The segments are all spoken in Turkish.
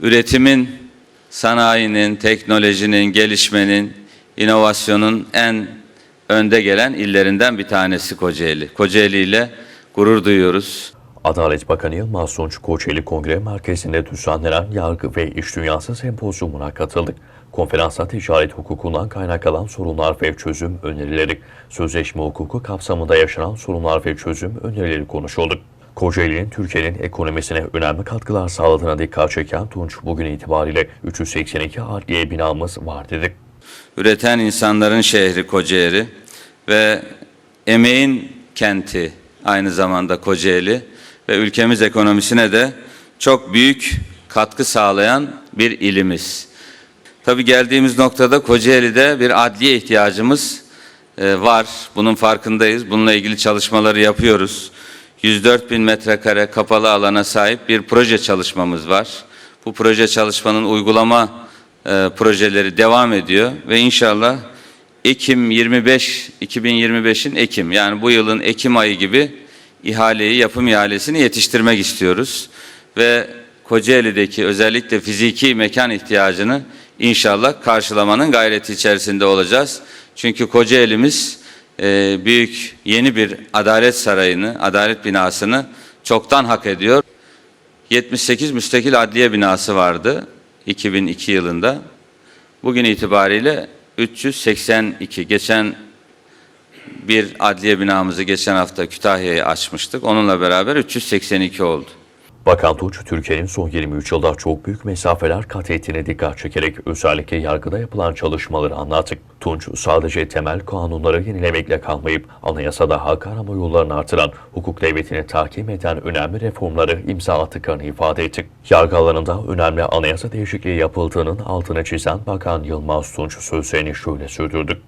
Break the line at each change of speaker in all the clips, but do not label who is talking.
üretimin, sanayinin, teknolojinin, gelişmenin, inovasyonun en önde gelen illerinden bir tanesi Kocaeli. Kocaeli ile gurur duyuyoruz.
Adalet Bakanı Yılmaz Tunç Kocaeli Kongre Merkezi'nde düzenlenen yargı ve iş dünyası sempozyumuna katıldı. Konferansa ticaret hukukundan kaynaklanan sorunlar ve çözüm önerileri, sözleşme hukuku kapsamında yaşanan sorunlar ve çözüm önerileri konuşuldu. Kocaeli'nin Türkiye'nin ekonomisine önemli katkılar sağladığına dikkat çeken Tunç bugün itibariyle 382 adliye binamız var dedi.
Üreten insanların şehri Kocaeli ve emeğin kenti aynı zamanda Kocaeli ve ülkemiz ekonomisine de çok büyük katkı sağlayan bir ilimiz. Tabii geldiğimiz noktada Kocaeli'de bir adliye ihtiyacımız e, var. Bunun farkındayız. Bununla ilgili çalışmaları yapıyoruz. 104 bin metrekare kapalı alana sahip bir proje çalışmamız var. Bu proje çalışmanın uygulama e, projeleri devam ediyor ve inşallah Ekim 25 2025'in Ekim yani bu yılın Ekim ayı gibi ihaleyi yapım ihalesini yetiştirmek istiyoruz ve Kocaeli'deki özellikle fiziki mekan ihtiyacını inşallah karşılamanın gayreti içerisinde olacağız. Çünkü Kocaeli'miz e, büyük yeni bir adalet sarayını, adalet binasını çoktan hak ediyor. 78 müstakil adliye binası vardı 2002 yılında. Bugün itibariyle 382. Geçen bir adliye binamızı geçen hafta Kütahya'ya açmıştık. Onunla beraber 382 oldu.
Bakan Tunç, Türkiye'nin son 23 yılda çok büyük mesafeler kat ettiğine dikkat çekerek özellikle yargıda yapılan çalışmaları anlattı. Tunç, sadece temel kanunları yenilemekle kalmayıp anayasada hak arama yollarını artıran, hukuk devletini tahkim eden önemli reformları imza attıklarını ifade etti. Yargı alanında önemli anayasa değişikliği yapıldığının altını çizen Bakan Yılmaz Tunç sözlerini şöyle sürdürdü.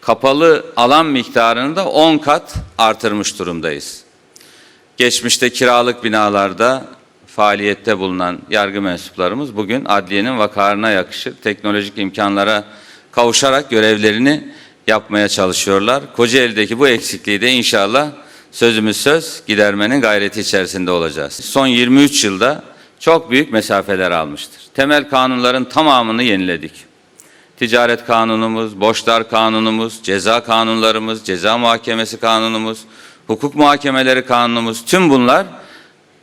Kapalı alan miktarını da 10 kat artırmış durumdayız. Geçmişte kiralık binalarda faaliyette bulunan yargı mensuplarımız bugün adliyenin vakarına yakışır teknolojik imkanlara kavuşarak görevlerini yapmaya çalışıyorlar. Kocaeli'deki bu eksikliği de inşallah sözümüz söz gidermenin gayreti içerisinde olacağız. Son 23 yılda çok büyük mesafeler almıştır. Temel kanunların tamamını yeniledik. Ticaret kanunumuz, borçlar kanunumuz, ceza kanunlarımız, ceza muhakemesi kanunumuz, hukuk muhakemeleri kanunumuz tüm bunlar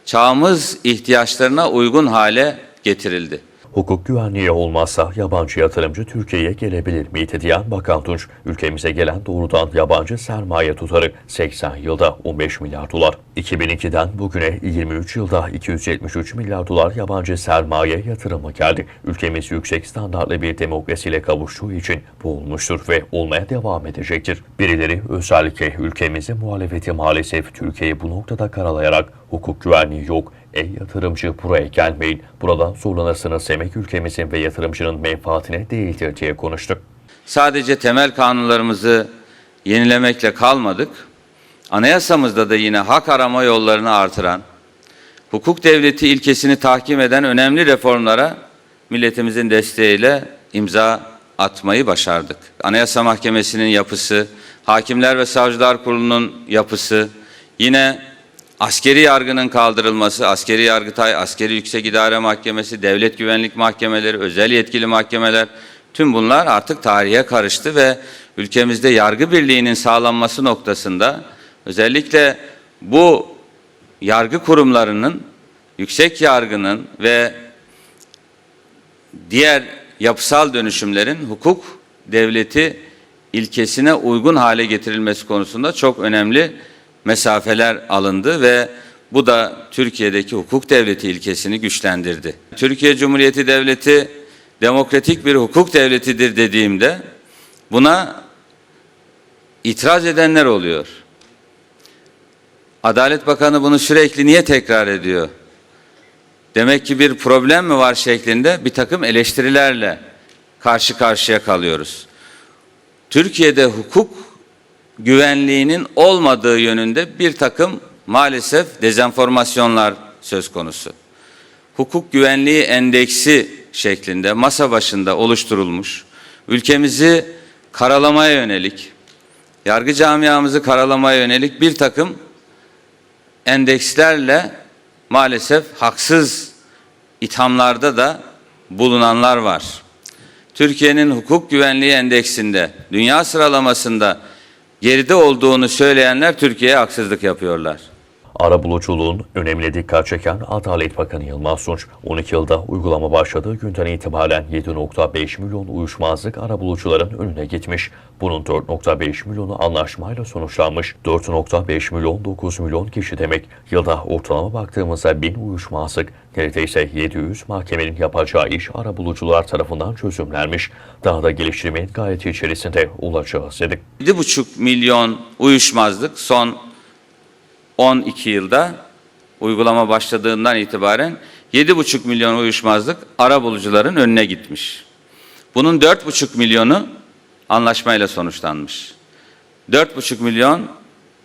çağımız ihtiyaçlarına uygun hale getirildi.
Hukuk güvenliği olmazsa yabancı yatırımcı Türkiye'ye gelebilir miydi diyen Bakan Tunç, ülkemize gelen doğrudan yabancı sermaye tutarı 80 yılda 15 milyar dolar. 2002'den bugüne 23 yılda 273 milyar dolar yabancı sermaye yatırımı geldi. Ülkemiz yüksek standartlı bir demokrasiyle kavuştuğu için bu olmuştur ve olmaya devam edecektir. Birileri özellikle ülkemizin muhalefeti maalesef Türkiye'yi bu noktada karalayarak hukuk güvenliği yok, Ey yatırımcı buraya gelmeyin. Buradan zorlanırsınız demek ülkemizin ve yatırımcının menfaatine değildir diye konuştuk.
Sadece temel kanunlarımızı yenilemekle kalmadık. Anayasamızda da yine hak arama yollarını artıran, hukuk devleti ilkesini tahkim eden önemli reformlara milletimizin desteğiyle imza atmayı başardık. Anayasa Mahkemesi'nin yapısı, Hakimler ve Savcılar Kurulu'nun yapısı, yine askeri yargının kaldırılması, askeri yargıtay, askeri yüksek idare mahkemesi, devlet güvenlik mahkemeleri, özel yetkili mahkemeler, tüm bunlar artık tarihe karıştı ve ülkemizde yargı birliğinin sağlanması noktasında özellikle bu yargı kurumlarının, yüksek yargının ve diğer yapısal dönüşümlerin hukuk devleti ilkesine uygun hale getirilmesi konusunda çok önemli mesafeler alındı ve bu da Türkiye'deki hukuk devleti ilkesini güçlendirdi. Türkiye Cumhuriyeti Devleti demokratik bir hukuk devletidir dediğimde buna itiraz edenler oluyor. Adalet Bakanı bunu sürekli niye tekrar ediyor? Demek ki bir problem mi var şeklinde bir takım eleştirilerle karşı karşıya kalıyoruz. Türkiye'de hukuk güvenliğinin olmadığı yönünde bir takım maalesef dezenformasyonlar söz konusu. Hukuk güvenliği endeksi şeklinde masa başında oluşturulmuş, ülkemizi karalamaya yönelik, yargı camiamızı karalamaya yönelik bir takım endekslerle maalesef haksız ithamlarda da bulunanlar var. Türkiye'nin hukuk güvenliği endeksinde, dünya sıralamasında geride olduğunu söyleyenler Türkiye'ye haksızlık yapıyorlar.
Arabuluculuğun önemli dikkat çeken Adalet Bakanı Yılmaz Tunç, 12 yılda uygulama başladığı günden itibaren 7.5 milyon uyuşmazlık arabulucuların önüne gitmiş. Bunun 4.5 milyonu anlaşmayla sonuçlanmış. 4.5 milyon 9 milyon kişi demek. Yılda ortalama baktığımızda 1000 uyuşmazlık, neredeyse 700 mahkemenin yapacağı iş arabulucular tarafından çözümlenmiş. Daha da geliştirmenin gayeti içerisinde olacağız dedik.
7,5 milyon uyuşmazlık son 12 yılda uygulama başladığından itibaren 7,5 milyon uyuşmazlık ara bulucuların önüne gitmiş. Bunun 4,5 milyonu anlaşmayla sonuçlanmış. 4,5 milyon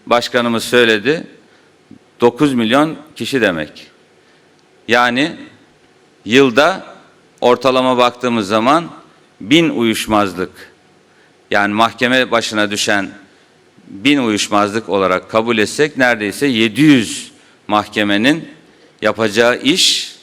başkanımız söyledi 9 milyon kişi demek. Yani yılda ortalama baktığımız zaman bin uyuşmazlık yani mahkeme başına düşen bin uyuşmazlık olarak kabul etsek neredeyse 700 mahkemenin yapacağı iş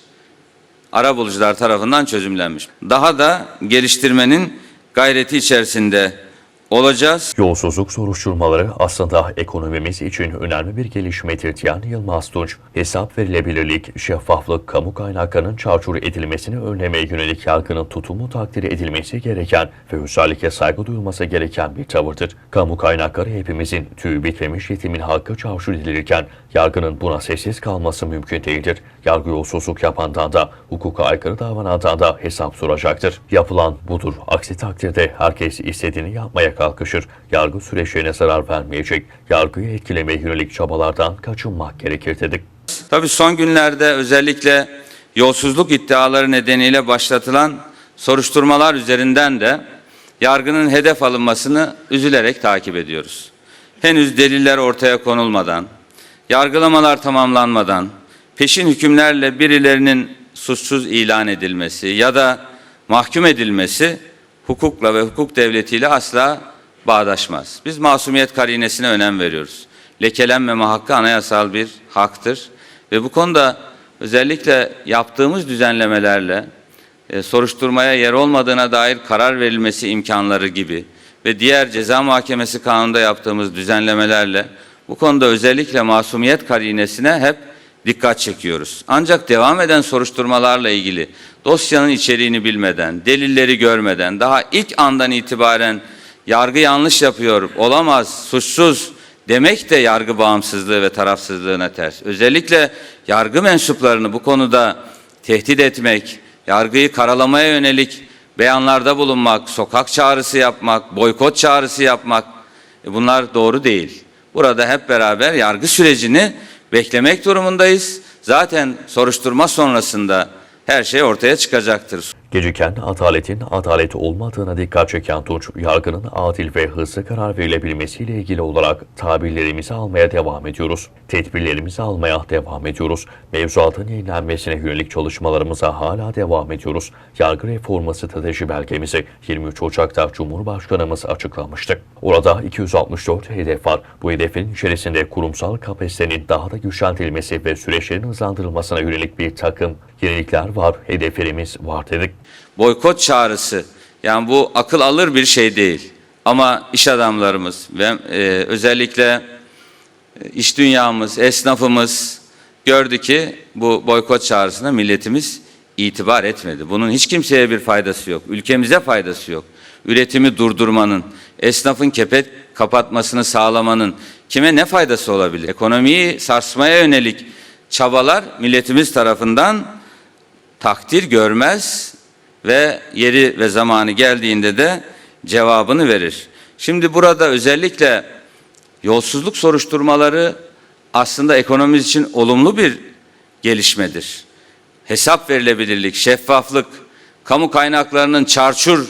arabulucular tarafından çözümlenmiş. Daha da geliştirmenin gayreti içerisinde olacağız.
Yolsuzluk soruşturmaları aslında ekonomimiz için önemli bir gelişmedir diyen Yılmaz Tunç, hesap verilebilirlik, şeffaflık, kamu kaynaklarının çarçur edilmesini önlemeye yönelik yargının tutumu takdir edilmesi gereken ve özellikle saygı duyulması gereken bir tavırdır. Kamu kaynakları hepimizin tüy bitmemiş yetimin hakkı çarçur edilirken yargının buna sessiz kalması mümkün değildir. Yargı yolsuzluk yapandan da, hukuka aykırı davranandan da hesap soracaktır. Yapılan budur. Aksi takdirde herkes istediğini yapmaya kalkışır. Yargı süreçlerine zarar vermeyecek. Yargıyı etkilemeye yönelik çabalardan kaçınmak gerekir dedik.
Tabii son günlerde özellikle yolsuzluk iddiaları nedeniyle başlatılan soruşturmalar üzerinden de yargının hedef alınmasını üzülerek takip ediyoruz. Henüz deliller ortaya konulmadan, yargılamalar tamamlanmadan, peşin hükümlerle birilerinin suçsuz ilan edilmesi ya da mahkum edilmesi hukukla ve hukuk devletiyle asla bağdaşmaz. Biz masumiyet karinesine önem veriyoruz. Lekelenmeme hakkı anayasal bir haktır ve bu konuda özellikle yaptığımız düzenlemelerle e, soruşturmaya yer olmadığına dair karar verilmesi imkanları gibi ve diğer ceza mahkemesi kanununda yaptığımız düzenlemelerle bu konuda özellikle masumiyet karinesine hep dikkat çekiyoruz. Ancak devam eden soruşturmalarla ilgili dosyanın içeriğini bilmeden, delilleri görmeden, daha ilk andan itibaren yargı yanlış yapıyor, olamaz, suçsuz demek de yargı bağımsızlığı ve tarafsızlığına ters. Özellikle yargı mensuplarını bu konuda tehdit etmek, yargıyı karalamaya yönelik beyanlarda bulunmak, sokak çağrısı yapmak, boykot çağrısı yapmak e bunlar doğru değil. Burada hep beraber yargı sürecini beklemek durumundayız. Zaten soruşturma sonrasında her şey ortaya çıkacaktır.
Geciken adaletin adalet olmadığına dikkat çeken Tunç, yargının adil ve hızlı karar verilebilmesiyle ilgili olarak tabirlerimizi almaya devam ediyoruz. Tedbirlerimizi almaya devam ediyoruz. Mevzuatın yenilenmesine yönelik çalışmalarımıza hala devam ediyoruz. Yargı reformu strateji belgemizi 23 Ocak'ta Cumhurbaşkanımız açıklamıştı. Orada 264 hedef var. Bu hedefin içerisinde kurumsal kapasitenin daha da güçlendirilmesi ve süreçlerin hızlandırılmasına yönelik bir takım yenilikler var, hedeflerimiz var dedik.
Boykot çağrısı yani bu akıl alır bir şey değil. Ama iş adamlarımız ve e, özellikle e, iş dünyamız, esnafımız gördü ki bu boykot çağrısına milletimiz itibar etmedi. Bunun hiç kimseye bir faydası yok. Ülkemize faydası yok. Üretimi durdurmanın, esnafın kepet kapatmasını sağlamanın kime ne faydası olabilir? Ekonomiyi sarsmaya yönelik çabalar milletimiz tarafından takdir görmez ve yeri ve zamanı geldiğinde de cevabını verir. Şimdi burada özellikle yolsuzluk soruşturmaları aslında ekonomimiz için olumlu bir gelişmedir. Hesap verilebilirlik, şeffaflık, kamu kaynaklarının çarçur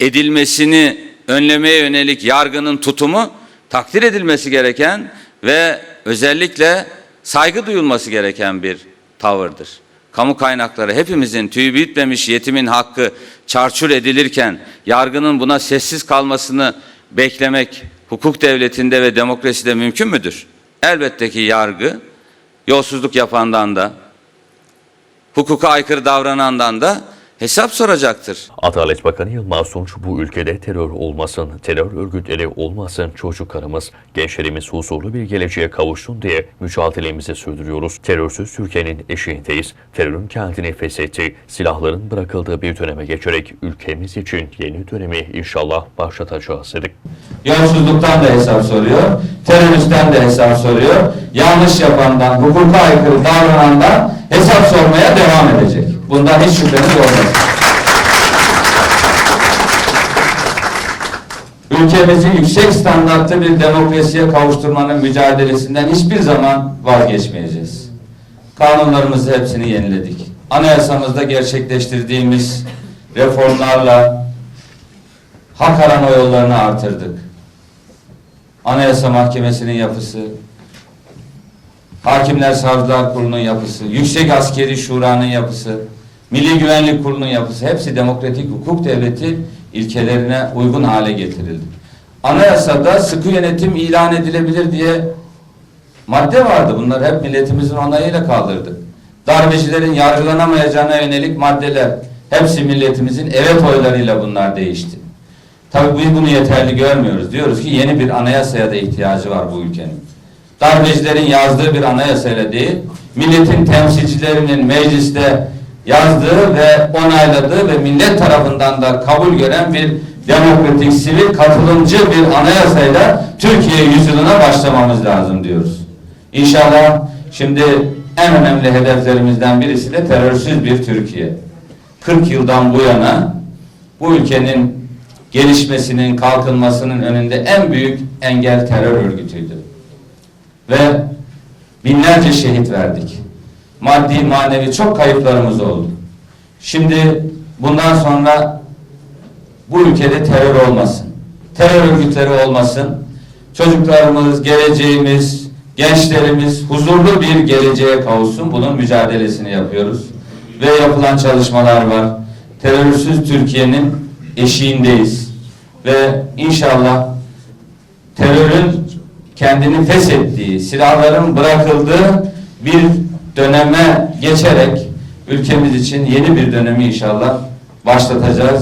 edilmesini önlemeye yönelik yargının tutumu takdir edilmesi gereken ve özellikle saygı duyulması gereken bir tavırdır. Kamu kaynakları hepimizin tüyü bitmemiş yetimin hakkı çarçur edilirken yargının buna sessiz kalmasını beklemek hukuk devletinde ve demokraside mümkün müdür? Elbette ki yargı yolsuzluk yapandan da hukuka aykırı davranandan da hesap soracaktır.
Adalet Bakanı Yılmaz Tunç bu ülkede terör olmasın, terör örgütleri olmasın, çocuklarımız, gençlerimiz huzurlu bir geleceğe kavuşsun diye mücadelemizi sürdürüyoruz. Terörsüz Türkiye'nin eşiğindeyiz. Terörün kendini feshettiği, silahların bırakıldığı bir döneme geçerek ülkemiz için yeni dönemi inşallah başlatacağız dedik.
Yolsuzluktan da hesap soruyor, teröristten de hesap soruyor, yanlış yapandan, hukuka aykırı davranandan hesap sormaya devam edecek. Bundan hiç şüpheniz olmasın. Ülkemizi yüksek standartlı bir demokrasiye kavuşturmanın mücadelesinden hiçbir zaman vazgeçmeyeceğiz. Kanunlarımızı hepsini yeniledik. Anayasamızda gerçekleştirdiğimiz reformlarla hak arama yollarını artırdık. Anayasa Mahkemesi'nin yapısı, Hakimler Savcılar Kurulu'nun yapısı, Yüksek Askeri Şura'nın yapısı, Milli Güvenlik Kurulu'nun yapısı hepsi demokratik hukuk devleti ilkelerine uygun hale getirildi. Anayasada sıkı yönetim ilan edilebilir diye madde vardı. Bunlar hep milletimizin onayıyla kaldırdık. Darbecilerin yargılanamayacağına yönelik maddeler hepsi milletimizin evet oylarıyla bunlar değişti. Tabii biz bunu yeterli görmüyoruz. Diyoruz ki yeni bir anayasaya da ihtiyacı var bu ülkenin. Darbecilerin yazdığı bir anayasayla değil, milletin temsilcilerinin mecliste yazdığı ve onayladığı ve millet tarafından da kabul gören bir demokratik, sivil, katılımcı bir anayasayla Türkiye yüzyılına başlamamız lazım diyoruz. İnşallah şimdi en önemli hedeflerimizden birisi de terörsüz bir Türkiye. 40 yıldan bu yana bu ülkenin gelişmesinin, kalkınmasının önünde en büyük engel terör örgütüydü. Ve binlerce şehit verdik. Maddi, manevi çok kayıplarımız oldu. Şimdi bundan sonra bu ülkede terör olmasın. Terör örgütleri olmasın. Çocuklarımız, geleceğimiz, gençlerimiz huzurlu bir geleceğe kavuşsun. Bunun mücadelesini yapıyoruz. Ve yapılan çalışmalar var. Terörsüz Türkiye'nin eşiğindeyiz. Ve inşallah terörün kendini feshettiği, silahların bırakıldığı bir döneme geçerek ülkemiz için yeni bir dönemi inşallah başlatacağız.